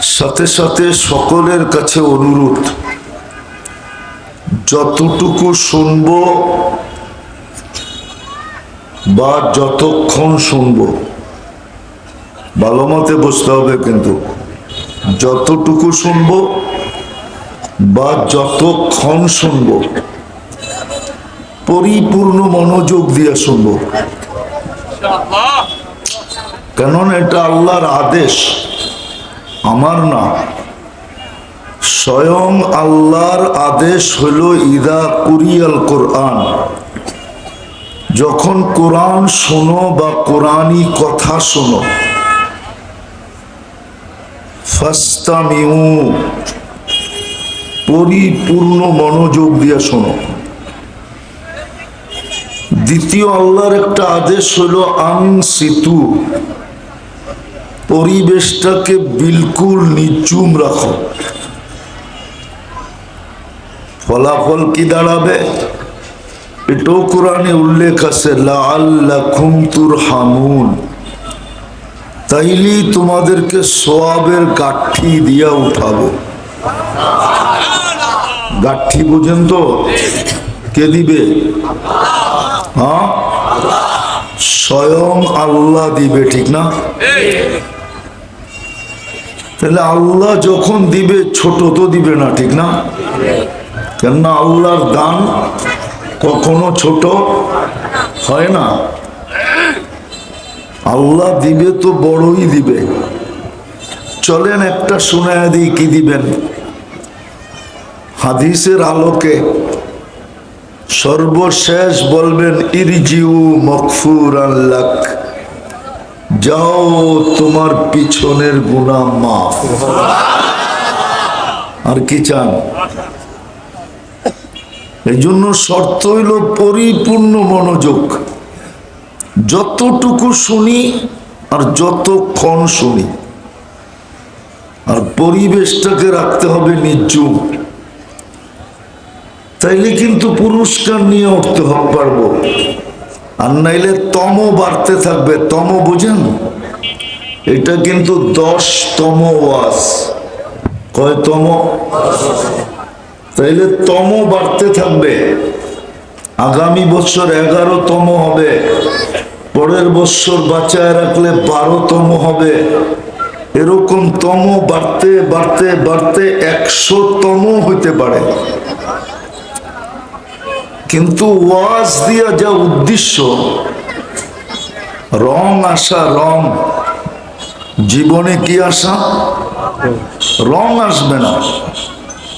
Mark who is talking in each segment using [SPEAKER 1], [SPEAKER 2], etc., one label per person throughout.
[SPEAKER 1] সাথে সাথে সকলের কাছে অনুরোধ, যতটুকু শুনব বা যতক্ষণ শুনব ভালো মতে বুঝতে হবে কিন্তু, যতটুকু শুনব বা যতক্ষণ শুনব, পরিপূর্ণ মনোযোগ দিয়ে শুনব। কেননা এটা আল্লাহর আদেশ। আমার না। স্বয়ং আল্লাহর আদেশ হইল ইদা কুরিয়াল কোরআন। যখন কোরআন শোনো বা কোরআনই কথা শোনো পরিপূর্ণ মনোযোগ দিয়ে শোনো। দ্বিতীয় আল্লাহর একটা আদেশ হলো আং সিতু পরিবেশটাকে বিলকুল নিচুম রাখো। ফলাফল কি দাঁড়াবে? এটাও কোরআনে উল্লেখ আছে, লাআল্লাকুম তুরহামুন। তাইলেই তোমাদেরকে সোয়াবের গাঠি দিয়া উঠাবো। গাঠি বুঝেন তো? কে দিবে? হ্যাঁ স্বয়ং আল্লাহ দিবে, ঠিক না? তাহলে আল্লাহ যখন দিবে, ছোট তো দিবে না, ঠিক না? কেননা আল্লাহর দান কখনো ছোট হয় না। আল্লাহ দিবে তো বড়ই দিবে। চলেন একটা শোনায় দিই, কি দিবেন? হাদিসের আলোকে সর্বশেষ বলবেন, ইরিজিউ মকফুর আল্লাহ যাও তোমার পিছনের গুণা মাফ। আর কি চান? এই জন্য শর্ত হইল পরিপূর্ণ মনোযোগ। যতটুকু শুনি আর যতক্ষণ শুনি। আর পরিবেশটাকে রাখতে হবে নির্জুম। তাইলে কিন্তু পুরস্কার নিয়ে উঠতে পারব। আর নাইলে তম বাড়তে থাকবে তম বুঝেন? এটা কিন্তু দশতম ওয়াজ। কয়তম তাইলে তম বাড়তে থাকবে। আগামী বছর এগারোতম হবে। পরের বছর বাঁচায় রাখলে বারোতম হবে। এরকম তম বাড়তে বাড়তে বাড়তে একশো একশোতম হইতে পারে। কিন্তু ওয়াজ দিয়া যা উদ্দেশ্য, রং আসা রং, জীবনে কি আসা? রং আসবে না।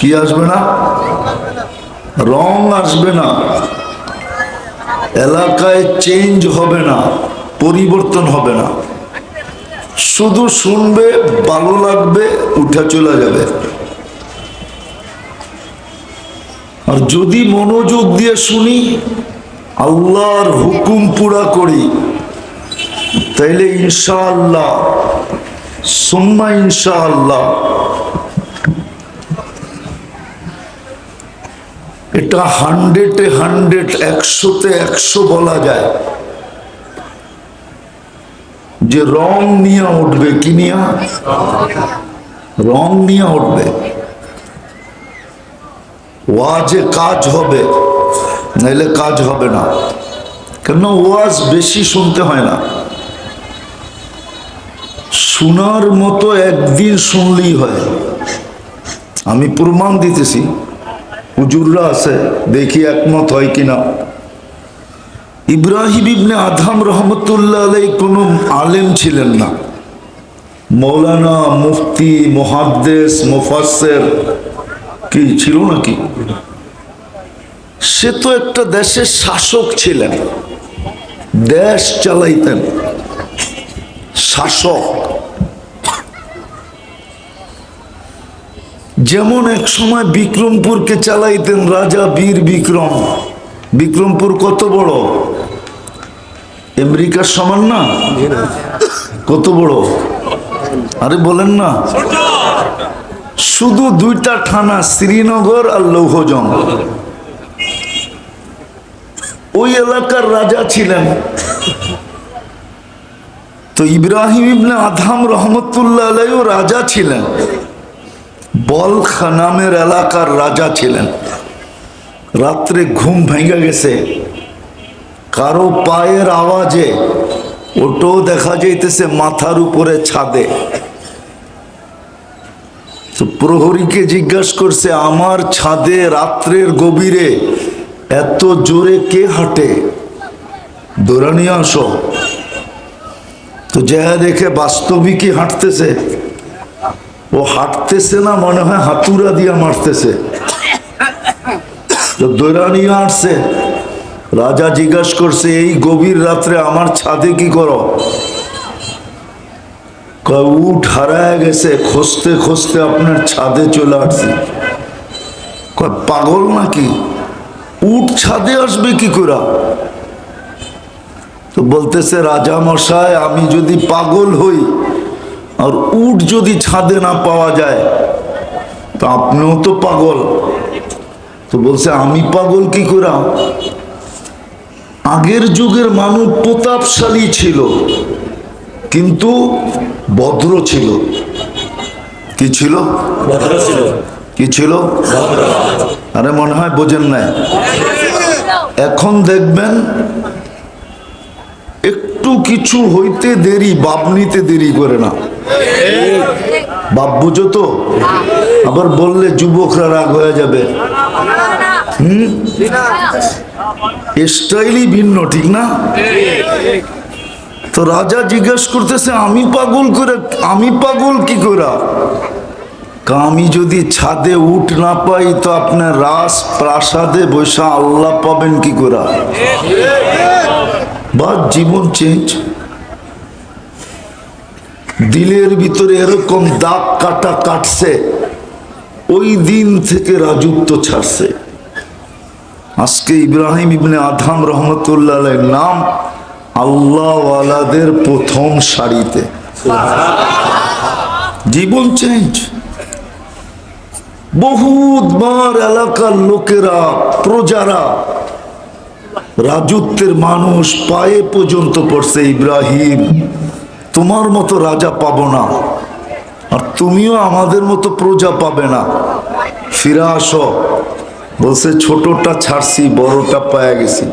[SPEAKER 1] কি আসবে না? রং আসবে না। এলাকায় চেঞ্জ হবে না, পরিবর্তন হবে না। শুধু শুনবে, ভালো লাগবে, উঠে চলে যাবে। আর যদি মনোযোগ দিয়ে শুনি, আল্লাহর হুকুম পুরা করি, তাইলে ইনশাআল্লাহ, সুম্মা ইনশাআল্লাহ, এটা হান্ড্রেডে হান্ড্রেড, একশোতে একশো বলা যায়। যে রং নিয়ে উঠবে কি নিয়ে? রং নিয়ে উঠবে। ওয়াজে কাজ হবে, নাইলে কাজ হবে না। কেন ওয়াজ বেশি শুনতে হয় না। শোনার মতো একদিন শুনলেই হয়। আমি প্রমাণ দিতেছি, হুজুররা আছে, দেখি একমত হয় কিনা। ইব্রাহিম ইবনে আধাম রহমতুল্লাহ আলাই কোনো আলেম ছিলেন না। মৌলানা মুফতি, মুহাদ্দেস মুফাসের কি ছিল নাকি? সে তো একটা দেশের শাসক ছিলেন। দেশ চালাইতেন। শাসক। যেমন এক সময় বিক্রমপুরকে চালাইতেন রাজা বীর বিক্রম। বিক্রমপুর কত বড়? আমেরিকার সমান না? কত বড়? আরে বলেন না। শুধু দুইটা থানা, শ্রীনগর আর লৌহজং। ওই এলাকার রাজা ছিলেন। তো ইব্রাহিম ইবনে আধাম রহমতুল্লাহ আলাইও রাজা ছিলেন। বলখা নামের এলাকার রাজা ছিলেন। রাত্রে ঘুম ভেঙে গেছে। কারও পায়ের আওয়াজে ওটাও দেখা যাইতেছে মাথার উপরে ছাদে। তো প্রহরীকে জিজ্ঞাসা করছে, আমার ছাদে রাত্রের গভীরে এত জোরে কে হাঁটে? দৌড়ানি আসো। তো যা দেখে বাস্তবিকই হাঁটতেছে। ও হাঁটতেছে না মনে হয় হাতুরা দিয়া মারতেছে। তো দৌড়ানিয়া আসছে। রাজা জিজ্ঞাসা করছে, এই গভীর রাত্রে আমার ছাদে কি করো? উঠ হারায় গেছে খুঁজতে খুঁজতে আপনার ছাদে চলে আসছি। পাগল নাকি? উঠ ছাদে আসবে কি করে? তো বলতেছে, রাজা মশাই, আমি যদি পাগল হই আর উঠ যদি ছাদে না পাওয়া যায়, তো আপনিও তো পাগল। তো বলছে, আমি পাগল কি করা? আগের যুগের মানুষ প্রতাপশালী ছিল, কিন্তু ভদ্র ছিল। কি ছিল?
[SPEAKER 2] ভদ্র ছিল।
[SPEAKER 1] কি ছিল? আরে মনে হয় বোঝেন নাই। এখন দেখবেন একটু কিছু হইতে দেরি বাপ নিতে দেরি করে না। বাপ বুঝো তো? আবার বললে যুবকরা রাগ হয়ে যাবে। হুম? স্টাইলই ভিন্ন ঠিক না? তো রাজা জিজ্ঞেস করতেছে, আমি পাগল করে, আমি পাগল কি করা আমি যদি ছাদে উঠ না পাই তো আপনার রাস প্রাসাদে বসে আল্লাহ পাবেন কি করে বা জীবন চেঞ্জ দিলের ভিতরে এরকম দাগ কাটা কাটছে, ওই দিন থেকে রাজত্ব ছাড়ছে। আজকে ইব্রাহিম ইবনে আধাম রহমতুল্লাহ নাম আল্লাহওয়ালাদের প্রথম সারিতে জীবন চেঞ্জ বহুতবার এলাকার লোকেরা, প্রজারা, রাজত্বের মানুষ পায়ে পর্যন্ত পড়ছে, ইব্রাহিম, তোমার মতো রাজা পাবো না। আর তুমিও আমাদের মতো প্রজা পাবে না। ফিরে আসো। বলছে, ছোটটা ছাড়ছি, বড়টা পায়ে গেছি।